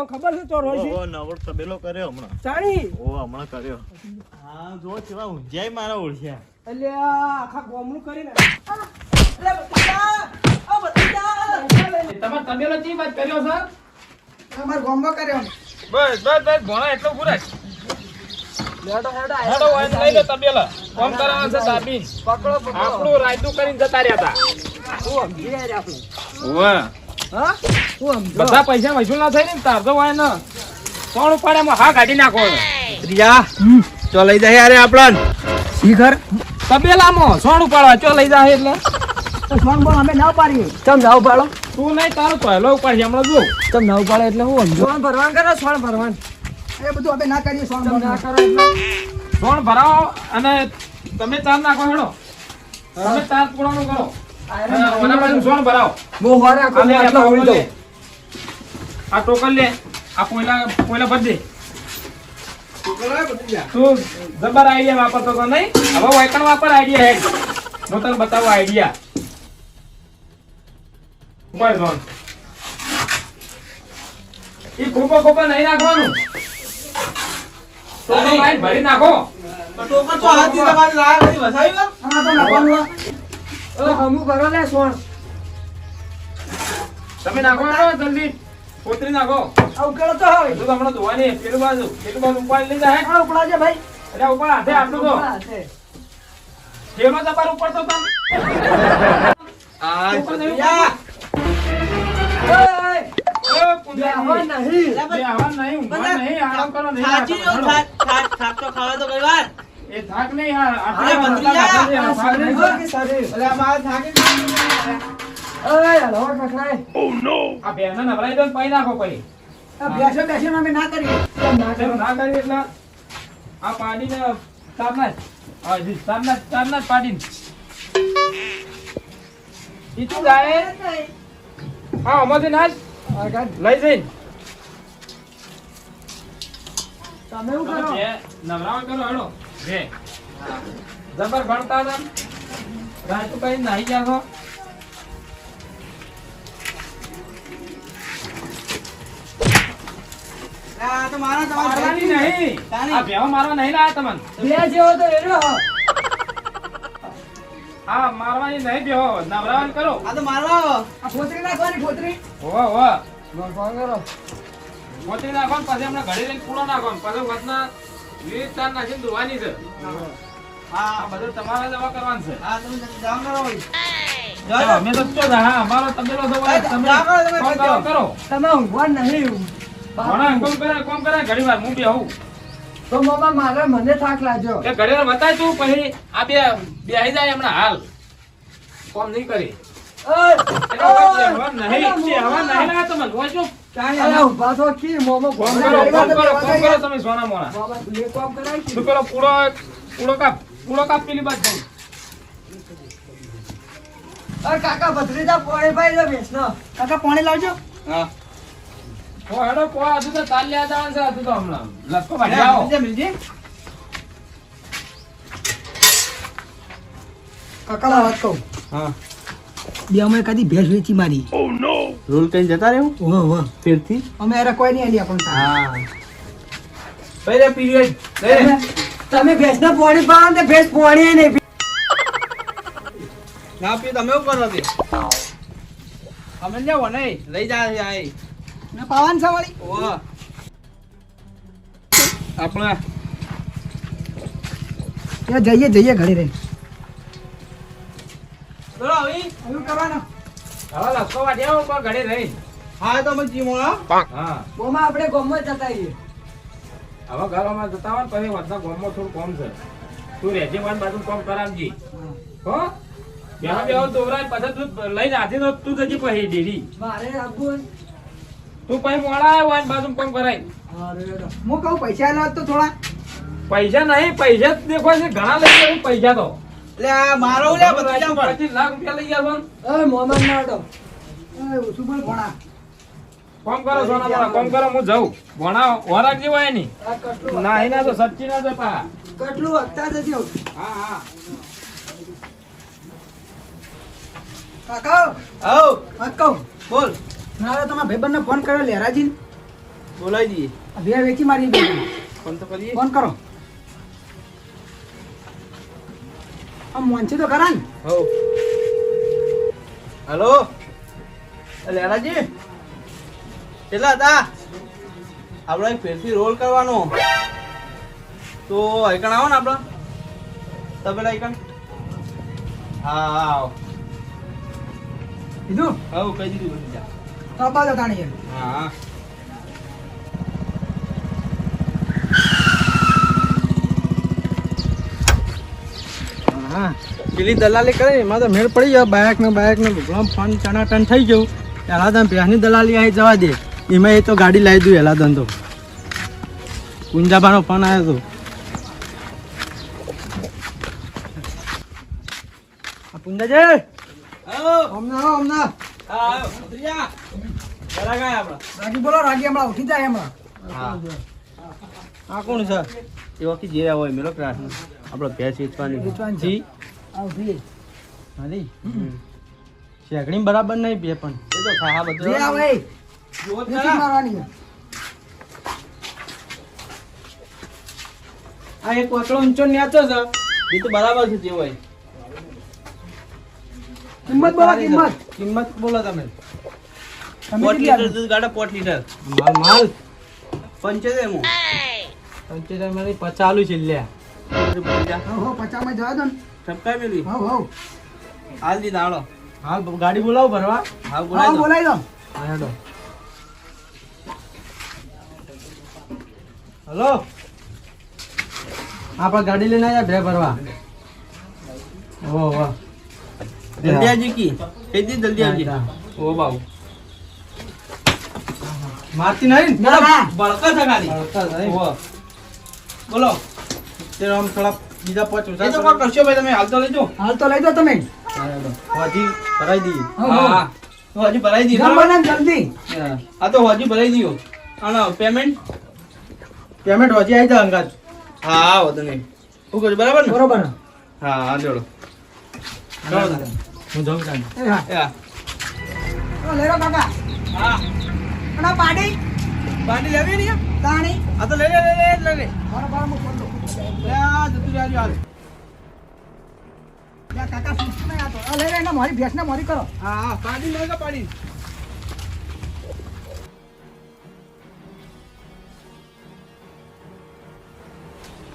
તમને ખબર છે ચોર હોય છે ઓ નવળ તબેલો કર્યો હમણાં. ચાણી ઓ હમણાં કર્યો. હા જો કેવા ઊંઝાઈ મારા ઓળખ્યા એટલે આખા ગોમનું કરીને. એટલે બતિયા ઓ બતિયા તમારે તબેલો ચી વાત કર્યો સર અમાર ગોમમાં કર્યો બસ બસ બસ ઘોણા એટલો પૂરા. લેડો હેડો હેડો વાઈન લઈ લો તબેલા. ફોન કરાવવા છે દાબીન. પકડો પકડો. આપણું રાયતું કરીને જતા રહ્યા હતા. ઓ ગીરે આપણે ઓવા હા? બધા પૈસા વસૂલ ના થઈ ને તાર તો વાય ને. કોણ ઉપાડે એમાં હા કાઢી નાખો ત્રીજા ચો લઈ જાય અરે આપણ શીખર તબેલામાં. સોણ ઉપાડવા. ચો લઈ જાય એટલે? તો પણ અમે ના પાડીએ ચમ ના ઉપાડો? તું નહીં તારો પહેલો ઉપાડી હમણાં જો ચમ ના ઉપાડે એટલે હું સોણ ભરવાન કરો સોન ભરવાન. એ બધું અમે ના કરીએ સોન ના કરો સોણ ભરાવો અને તમે ચાર નાખો હેડો. તમે ચાર પૂરાનું કરો. આ ટોકન લે. આ કોયલા કોયલા ભર દે. તું જબર આઈડિયા વાપરતો તો નહીં હવે વાયકણ વાપર આઈડિયા હેડ. હું તને બતાવું આઈડિયા ઉપર જોન ઈ ખોપો ખોપો નહીં નાખવાનું. ટોકન લાઈન ભરી નાખો. હા. તો નાખવાનું આ. અરે હમું કરો લે સોન તમે નાખો હેડો જલ્દી. કોતરી નાખો. આ ઉકેલો તો હોય. તો હમણાં ધોવાની પેલું બાજુ પેલું બાજુ ઉપાડી લઈ જાય. આ ઉપડા છે ભાઈ એટલે ઉપર હાથે. આટલું તો કેનો દબાર ઉપર તો તમ ઉપર નહીં ઓય, એ નહીં. નહીં, નહીં, આરામ કરો નહીં, આરામ કરો. થાક નહીં, આ- આ અરે ભત્રીજા, આ થાક નહીં. આ નાખો. આ બેસો લઈ જઈ તમે નવરાવા કરો, હેડો. બે. જબર ભણતા હતા. રાજુ કઈ નાહી ગયા છો. મારવાની નહીં આ ભેવા મારવા નહીં લાયા તમને. બે જેવો તો એનો હા. મારવાની નહીં ભેવો નવરાવાનું કરો. આ ફોતરી નાખવાની ફોતરી. હોવા હોવા. ફોન કરો. મોતી નાખો પછી એમને ઘડી લઈને પૂરો નાખો પછી વચના નાખીને ધોવાની છે. આ બધું તમારે દવા કરવાનું છે. અમે તો ચો હા અમારો તબેલો તમે કોમ કરો કરો. તમે ઊંઘવા નહીં ઘણા કોમ કરે કોમ કરે ઘણી વાર હું બેહું. તો મામા મારે મને થાક લાગ્યો. એ ઘડી વાર બતાય તું પછી આ બે બેહી જાય હમણાં હાલ. કોમ નહીં કરી. તમે પૂરો કાપ. પૂળો કાપ પેલી. અરે કાકા ભત્રીજા પોણી ભાઈ લો કાકા પાણી લાવજો. ઓ હેડો પો હજુ તો તાલ લ્યા જવાનું છે હજુ તો હમણાં. લસકો ભાજી આવો. કાકા વાત કહું. હા. બે અમે કદી ભેંસ વેચી મારી. રોલ કઈ જતા રહ્યું ફેરથી? અમે એરા કોઈ નહીં આલી આપણને. હા. પહેલે પીરિયડ તમે ભેંસ ને પોણી પાડો ને ભેંસ પોણી નહીં. ના પી તમે શું કરો તે અમે જાવ ને લઈ જા આઈ ને પાવાન છે વળી. ઓ. આપણે ત્યાં જઈએ જઈએ ઘરે રહી ચલો આવી શું કરવાનું? હવે લસકો વાટી ઘડી રહી હા તો અમે જીમો હા. બોમાં આપણે ગોમમાં જતા રહીએ હવે ઘરોમાં જતા હોય ને પછી વધતા ગામમાં થોડું કોમ છે. તું રહેજે વાન બાજુ કોમ કરાવજી. હો? બેહા બેહો દોરાય પછી તું લઈને આથી તો તું જજી પછી ડેરી. મારે આપવું તું પછી મોડા આવ્યો વાન બાજુ કોમ કરાય. હું કહું પૈસા લો તો થોડા. પૈસા નહીં પૈસા જ દેખો છે ઘણા લઈ ગયા પૈસા તો. લે મારો પચીસ લાખ રૂપિયા લઈ ગયા મોહમ્મદ ના અરે ઓછું બોલ ભણા કોમ કરો સોના કોમ કરો હું જઉં. ભણા ઓરાક જેવો હોયની ના ના તો સચ્ચી ના જતા કટલું વખતા જજો. હા હા. કાકા આવ. કહું? બોલ. ના તમારા ભાઈબંધને ફોન કર્યો લેરાજી બોલાવી દઈએ બે વેચી મારી ફોન તો કરીએ. ફોન કરો. આ મોનથી તો ખરા ને? હો. હલો. લેલાજી કેટલા હતા આપણે ફેરથી રોલ કરવાનો. તો આઈકણ આવો ને આપણે તમે આઈકણ હા આવો કીધું? હા કહી દીધું. તો બાજુ તાણી હા. પેલી દલાલી કરે એમાં તો મેળ પડી જાય. બાયક ને બાયક ને લુગડાં ફોન ચણા ટન થઈ ગયું. ત્યારે તમે પ્યાસની દલાલી આવી જવા દે. એમાં એ તો ગાડી લાવી દઉં એલા ધંધો. કુંજાબાનો ફોન આવ્યો હતો પુંજાજે! રાગી બોલો રાગી હમણાં ઉઠી જાય હમણાં. આ કોણ છે? એ વખતે જે હોય મેલો ક્લાસ આપણો ભેંસ વેચવાની. વેચવાની શેકડી બરાબર નહીં બે પણ. એ તો થાય બધું. મારવાની છે. આ એક કોચડો ઊંચો ન્યાચો છે. એ તો બરાબર છે જે હોય. કિંમત બોલો કિંમત. કિંમત બોલો તમે. તમે પોટ લીટર દૂધ કાઢે પોટ લીટર. માલ માલ. પંચોતેર મુ પંચોતેર મારી પચાલું છે લ્યા. હઉ, હઉ, પચાસમાં જવા દો ને. ઠપકાઈ મેલી હઉ. હાલ દી દાડો. હાલ ગાડી બોલાવો ભરવા. હાલ બોલાવી દો. બોલાવી દો હા, હેડો હલો? આપણે ગાડી લઈને આવ્યા બે ભરવા. ઓ વાહ. જલ્દી આવજી કી. દી જલ્દી આવજી. ઓ બાબુ. મારતી નહીં? ના. બળકા છે ગાડી. ઓહો. બોલો. તેરો આમ થોડા બીજા પાંચ એ તો કોણ કરશો ભાઈ તમે? હાલ તો લેજો. હાલ તો લઈ દો તમે. હજી ભરાઈ દઈએ. હા હજી ભરાઈ ને જલ્દી. હા. તો હજી ભરાઈ દીધો અને પેમેન્ટ પેમેન્ટ હોજી આવી જાય અંગાજ. હા વધુ નહીં. શું કરજો બરાબર ને? બરોબર. હા હા જોડો. હું જાઉં તાને. એ હા. એ હા. તો કાકા. હા. અને આ પાડી? લેવી એમ? તાણી? આ તો લઈ લે લઈ લે લે. બરોબર હું ફોન લઉં. લે આ જતું રહેજો હાલ. લે, કાકા પૂછતું નહીં આ તો. આ લઈ લે એને મારી ભેંસને મારી કરો. હા હા પાડી લો પાણી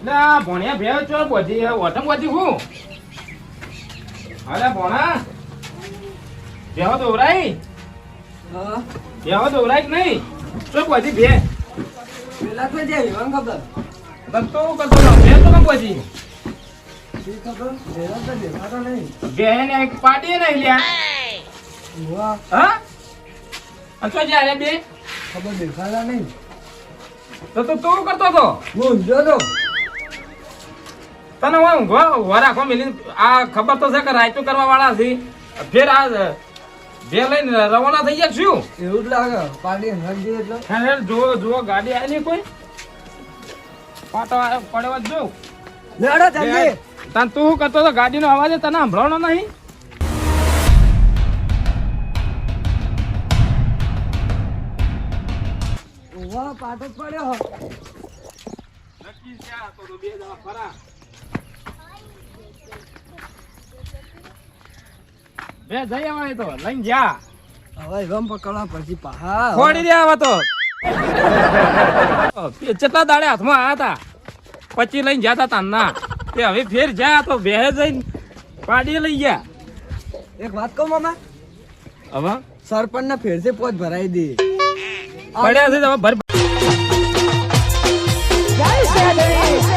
ના ભણ્યા ભેવ ચો બધી ઓટમ બધી હું? અરે ભણા ભેવ દોરાઈ ભેવ દોરાઈ કે નહીં? ચો બધી ભે પેલા તો જે વિવાન ખબર? તમ તો કરતો ભે તો કમ બધી દેખાતા નહીં. લ્યા. હા? અને ચો બે? ખબર દેખાતા નહીં. તો કરતો હતો? હું ઊંઝો તો. તને હું ઊંઘો ઊભો રાખો મિલી આ ખબર તો છે કે રાયતું કરવા વાળા છે. ફેર આ બે લઈને રવાના થઈ ગયા છું. એવું જ લાગે પાડી હંગી એટલે. હે જો જો ગાડી આવી કોઈ? પાટો પડવા જો લેડો જલ્દી. તન તું શું કરતો તો ગાડીનો અવાજ તને સાંભળવાનો નહીં? પાટો જ તો બે જઈ આવે તો. લઈને જા. હવે રમ પકડવા પછી પહા ખોડી દે આવે તો. કેટલા દાડે હાથમાં આયા હતા પછી લઈને જતા તા ના. તે હવે ફેર જા તો બે જઈને પાડી લઈ ગયા. એક વાત કહું મામા? હવે? સરપંચ ને ફેરથી પોચ ભરાઈ દે. પડ્યા છે હવે ભર જય શ્રી